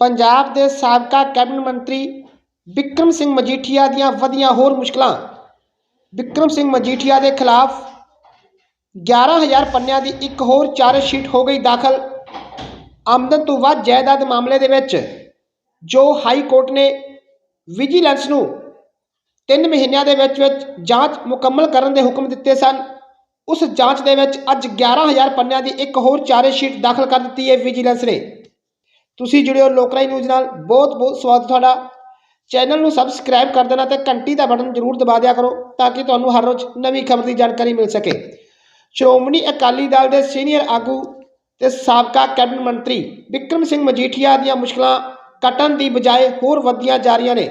ਪੰਜਾਬ ਦੇ ਸਾਬਕਾ ਕੈਬਨਿਟ ਮੰਤਰੀ ਵਿਕਰਮ ਸਿੰਘ ਮਜੀਠੀਆ ਦੀਆਂ ਵਧੀਆਂ ਹੋਰ ਮੁਸ਼ਕਲਾਂ। ਵਿਕਰਮ ਸਿੰਘ ਮਜੀਠੀਆ ਦੇ ਖਿਲਾਫ 11000 ਪੰਨਿਆਂ ਦੀ ਇੱਕ ਹੋਰ ਚਾਰਜ ਸ਼ੀਟ ਹੋ ਗਈ ਦਾਖਲ। ਆਮਦਨ ਤੋਂ ਵੱਧ ਜਾਇਦਾਦ ਮਾਮਲੇ ਦੇ ਵਿੱਚ ਜੋ ਹਾਈ ਕੋਰਟ ਨੇ ਵਿਜੀਲੈਂਸ ਨੂੰ 3 ਮਹੀਨਿਆਂ ਦੇ ਵਿੱਚ ਵਿੱਚ ਜਾਂਚ ਮੁਕੰਮਲ ਕਰਨ ਦੇ ਹੁਕਮ ਦਿੱਤੇ ਸਨ। ਉਸ ਜਾਂਚ ਦੇ ਵਿੱਚ ਅੱਜ 11000 ਪੰਨਿਆਂ ਦੀ ਇੱਕ ਹੋਰ ਚਾਰਜ ਸ਼ੀਟ ਦਾਖਲ ਕਰ ਦਿੱਤੀ ਹੈ ਵਿਜੀਲੈਂਸ ਨੇ। ਤੁਸੀਂ ਜੁੜਿਓ ਹੋ ਲੋਕਰਾਈ ਨਿਊਜ਼ ਨਾਲ। ਬਹੁਤ ਬਹੁਤ ਸਵਾਗਤ ਤੁਹਾਡਾ। ਚੈਨਲ ਨੂੰ ਸਬਸਕ੍ਰਾਈਬ ਕਰ ਦੇਣਾ ਤੇ ਘੰਟੀ ਦਾ ਬਟਨ ਜ਼ਰੂਰ ਦਬਾ ਦਿਆ ਕਰੋ ਤਾਂ ਕਿ ਤੁਹਾਨੂੰ ਹਰ ਰੋਜ਼ ਨਵੀਂ ਖਬਰ ਦੀ ਜਾਣਕਾਰੀ ਮਿਲ ਸਕੇ। ਸ਼੍ਰੋਮਣੀ ਅਕਾਲੀ ਦਲ ਦੇ ਸੀਨੀਅਰ ਆਗੂ ਤੇ ਸਾਬਕਾ ਕੈਬਨਿਟ ਮੰਤਰੀ ਵਿਕਰਮ ਸਿੰਘ ਮਜੀਠੀਆ ਦੀਆਂ ਮੁਸ਼ਕਲਾਂ ਕੱਟਣ ਦੀ ਬਜਾਏ ਹੋਰ ਵਧੀਆਂ ਜਾ ਰਹੀਆਂ ਨੇ।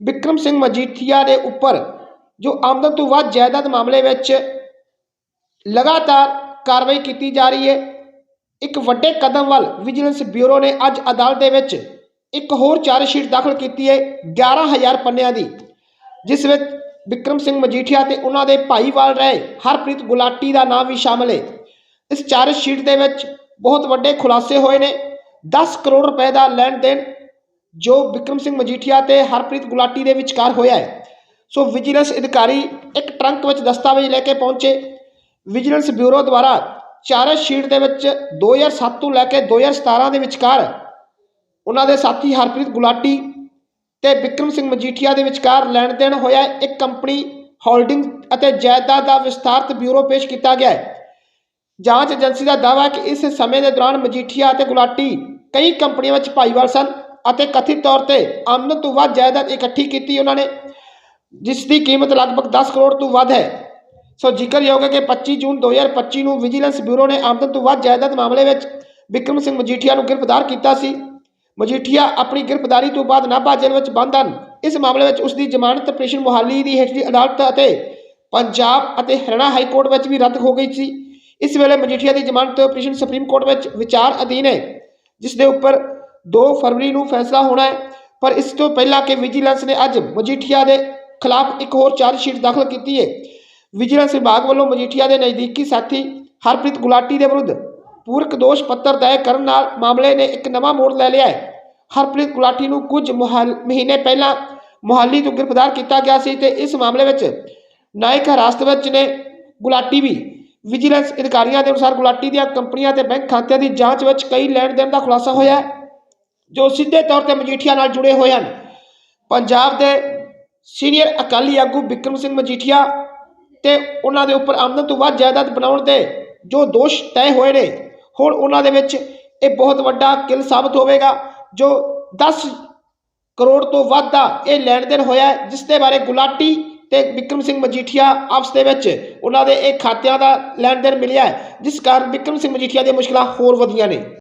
ਵਿਕਰਮ ਸਿੰਘ ਮਜੀਠੀਆ ਦੇ ਉੱਪਰ ਜੋ ਆਮਦਨ ਤੋਂ ਵੱਧ ਜਾਇਦਾਦ ਮਾਮਲੇ ਵਿੱਚ ਲਗਾਤਾਰ ਕਾਰਵਾਈ ਕੀਤੀ ਜਾ ਰਹੀ ਹੈ ਇੱਕ ਵੱਡੇ ਕਦਮ ਵੱਲ ਵਿਜੀਲੈਂਸ ਬਿਊਰੋ ਨੇ ਅੱਜ ਅਦਾਲਤ ਦੇ ਵਿੱਚ ਇੱਕ ਹੋਰ ਚਾਰਜ ਸ਼ੀਟ ਦਾਖਲ ਕੀਤੀ ਹੈ 11000 ਪੰਨਿਆਂ ਦੀ, ਜਿਸ ਵਿੱਚ ਵਿਕਰਮ ਸਿੰਘ ਮਜੀਠੀਆ ਤੇ ਉਹਨਾਂ ਦੇ ਭਾਈਵਾਲ ਰਹੇ ਹਰਪ੍ਰੀਤ ਗੁਲਾਟੀ ਦਾ ਨਾਮ ਵੀ ਸ਼ਾਮਲ ਹੈ। ਇਸ ਚਾਰਜ ਸ਼ੀਟ ਦੇ ਵਿੱਚ ਬਹੁਤ ਵੱਡੇ ਖੁਲਾਸੇ ਹੋਏ ਨੇ। 10 ਕਰੋੜ ਰੁਪਏ ਦਾ ਲੈਣ ਦੇਣ ਜੋ ਵਿਕਰਮ ਸਿੰਘ ਮਜੀਠੀਆ ਤੇ ਹਰਪ੍ਰੀਤ ਗੁਲਾਟੀ ਦੇ ਵਿਚਕਾਰ ਹੋਇਆ ਹੈ। ਸੋ ਵਿਜੀਲੈਂਸ ਅਧਿਕਾਰੀ ਇੱਕ ਟਰੰਕ ਵਿੱਚ ਦਸਤਾਵੇਜ਼ ਲੈ ਕੇ ਪਹੁੰਚੇ। ਵਿਜੀਲੈਂਸ ਬਿਊਰੋ ਦੁਆਰਾ ਚਾਰਜ ਸ਼ੀਟ ਦੇ ਵਿੱਚ 2007 ਤੋਂ ਲੈ ਕੇ 2017 ਦੇ ਵਿਚਕਾਰ ਉਹਨਾਂ ਦੇ ਸਾਥੀ ਹਰਪ੍ਰੀਤ ਗੁਲਾਟੀ ਤੇ ਵਿਕਰਮ ਸਿੰਘ ਮਜੀਠੀਆ ਦੇ ਵਿਚਕਾਰ ਲੈਣ ਦੇਣ ਹੋਇਆ ਇੱਕ ਕੰਪਨੀ ਹੋਲਡਿੰਗ ਅਤੇ ਜਾਇਦਾਦ ਦਾ ਵਿਸਤਾਰਤ ਬਿਊਰੋ ਪੇਸ਼ ਕੀਤਾ ਗਿਆ ਹੈ। ਜਾਂਚ ਏਜੰਸੀ ਦਾ ਦਾਅਵਾ ਹੈ ਕਿ ਇਸ ਸਮੇਂ ਦੇ ਦੌਰਾਨ ਮਜੀਠੀਆ ਅਤੇ ਗੁਲਾਟੀ ਕਈ ਕੰਪਨੀਆਂ ਵਿੱਚ ਭਾਈਵਾਲ ਸਨ ਅਤੇ ਕਥਿਤ ਤੌਰ ਤੇ ਆਮਦਨ ਤੋਂ ਵੱਧ ਜਾਇਦਾਦ ਇਕੱਠੀ ਕੀਤੀ ਉਹਨਾਂ ਨੇ, ਜਿਸ ਦੀ ਕੀਮਤ ਲਗਭਗ 10 ਕਰੋੜ ਤੋਂ ਵੱਧ ਹੈ। ਸੋ ਜ਼ਿਕਰਯੋਗ ਹੈ ਕਿ 25 ਜੂਨ 2025 ਨੂੰ ਵਿਜੀਲੈਂਸ ਬਿਊਰੋ ਨੇ ਆਮਦਨ ਤੋਂ ਵੱਧ ਜਾਇਦਾਦ ਮਾਮਲੇ ਵਿੱਚ ਵਿਕਰਮ ਸਿੰਘ ਮਜੀਠੀਆ ਨੂੰ ਗ੍ਰਿਫਤਾਰ ਕੀਤਾ ਸੀ। ਮਜੀਠੀਆ ਆਪਣੀ ਗ੍ਰਿਫਤਾਰੀ ਤੋਂ ਬਾਅਦ ਨਾਭਾ ਜੇਲ੍ਹ ਵਿੱਚ ਬੰਦ ਹਨ। ਇਸ ਮਾਮਲੇ ਵਿੱਚ ਉਸ ਦੀ ਜ਼ਮਾਨਤ ਆਪਰੇਸ਼ਨ ਮੁਹਾਲੀ ਦੀ ਹੇਠਲੀ ਅਦਾਲਤ ਅਤੇ ਪੰਜਾਬ ਅਤੇ ਹਰਿਆਣਾ ਹਾਈ ਕੋਰਟ ਵਿੱਚ ਵੀ ਰੱਦ ਹੋ ਗਈ ਸੀ। ਇਸ ਵੇਲੇ ਮਜੀਠੀਆ ਦੀ ਜ਼ਮਾਨਤ ਆਪਰੇਸ਼ਨ ਸੁਪਰੀਮ ਕੋਰਟ ਵਿੱਚ ਵਿਚਾਰ ਅਧੀਨ ਹੈ, ਜਿਸ ਦੇ ਉੱਪਰ 2 ਫਰਵਰੀ ਨੂੰ ਫੈਸਲਾ ਹੋਣਾ ਹੈ। ਪਰ ਇਸ ਤੋਂ ਪਹਿਲਾਂ ਕਿ ਵਿਜੀਲੈਂਸ ਨੇ ਅੱਜ ਮਜੀਠੀਆ ਦੇ ਖਿਲਾਫ ਇੱਕ ਹੋਰ ਚਾਰਜ ਸ਼ੀਟ ਦਾਖਲ ਕੀਤੀ ਹੈ ਵਿਜੀਲੈਂਸ ਵਿਭਾਗ ਵੱਲੋਂ ਮਜੀਠੀਆ ਦੇ ਨਜ਼ਦੀਕੀ ਸਾਥੀ ਹਰਪ੍ਰੀਤ ਗੁਲਾਟੀ ਦੇ ਵਿਰੁੱਧ ਪੂਰਕ ਦੋਸ਼ ਪੱਤਰ ਦਾਇਰ ਕਰਨ ਨਾਲ ਮਾਮਲੇ ਨੇ ਇੱਕ ਨਵਾਂ ਮੋੜ ਲੈ ਲਿਆ ਹੈ। ਹਰਪ੍ਰੀਤ ਗੁਲਾਟੀ ਨੂੰ ਕੁਝ ਮੁਹਾਲ- ਮਹੀਨੇ ਪਹਿਲਾਂ ਮੁਹਾਲੀ ਤੋਂ ਗ੍ਰਿਫਤਾਰ ਕੀਤਾ ਗਿਆ ਸੀ ਤੇ ਇਸ ਮਾਮਲੇ ਵਿੱਚ ਨਾਇਕ ਹਿਰਾਸਤ ਵਿੱਚ ਨੇ ਗੁਲਾਟੀ ਵੀ। ਵਿਜੀਲੈਂਸ ਅਧਿਕਾਰੀਆਂ ਦੇ ਅਨੁਸਾਰ ਗੁਲਾਟੀ ਦੀਆਂ ਕੰਪਨੀਆਂ ਤੇ ਬੈਂਕ ਖਾਤਿਆਂ ਦੀ ਜਾਂਚ ਵਿੱਚ ਕਈ ਲੈਣ ਦੇਣ ਦਾ ਖੁਲਾਸਾ ਹੋਇਆ ਜੋ ਸਿੱਧੇ ਤੌਰ ਤੇ ਮਜੀਠੀਆ ਨਾਲ ਜੁੜੇ ਹੋਏ ਹਨ। ਪੰਜਾਬ ਦੇ ਸੀਨੀਅਰ ਅਕਾਲੀ ਆਗੂ ਵਿਕਰਮ ਸਿੰਘ ਮਜੀਠੀਆ ਤੇ ਉਹਨਾਂ ਦੇ ਉੱਪਰ ਆਮਦਨ ਤੋਂ ਵੱਧ ਜਾਇਦਾਦ ਬਣਾਉਣ ਦੇ ਜੋ ਦੋਸ਼ ਤੈਅ ਹੋਏ ਨੇ। ਹੁਣ ਉਹਨਾਂ ਦੇ ਵਿੱਚ ਇਹ ਬਹੁਤ ਵੱਡਾ ਕਿਲ ਸਾਬਤ ਹੋਵੇਗਾ, ਜੋ 10 ਕਰੋੜ ਤੋਂ ਵੱਧ ਦਾ ਇਹ ਲੈਣ ਦੇਣ ਹੋਇਆ ਜਿਸ ਦੇ ਬਾਰੇ ਗੁਲਾਟੀ ਤੇ ਵਿਕਰਮ ਸਿੰਘ ਮਜੀਠੀਆ ਆਪਸ ਦੇ ਵਿੱਚ ਉਹਨਾਂ ਦੇ ਇਹ ਖਾਤਿਆਂ ਦਾ ਲੈਣ ਦੇਣ ਮਿਲਿਆ ਜਿਸ ਕਾਰਨ ਵਿਕਰਮ ਸਿੰਘ ਮਜੀਠੀਆ ਦੀਆਂ ਮੁਸ਼ਕਲਾਂ ਹੋਰ ਵਧੀਆਂ ਨੇ।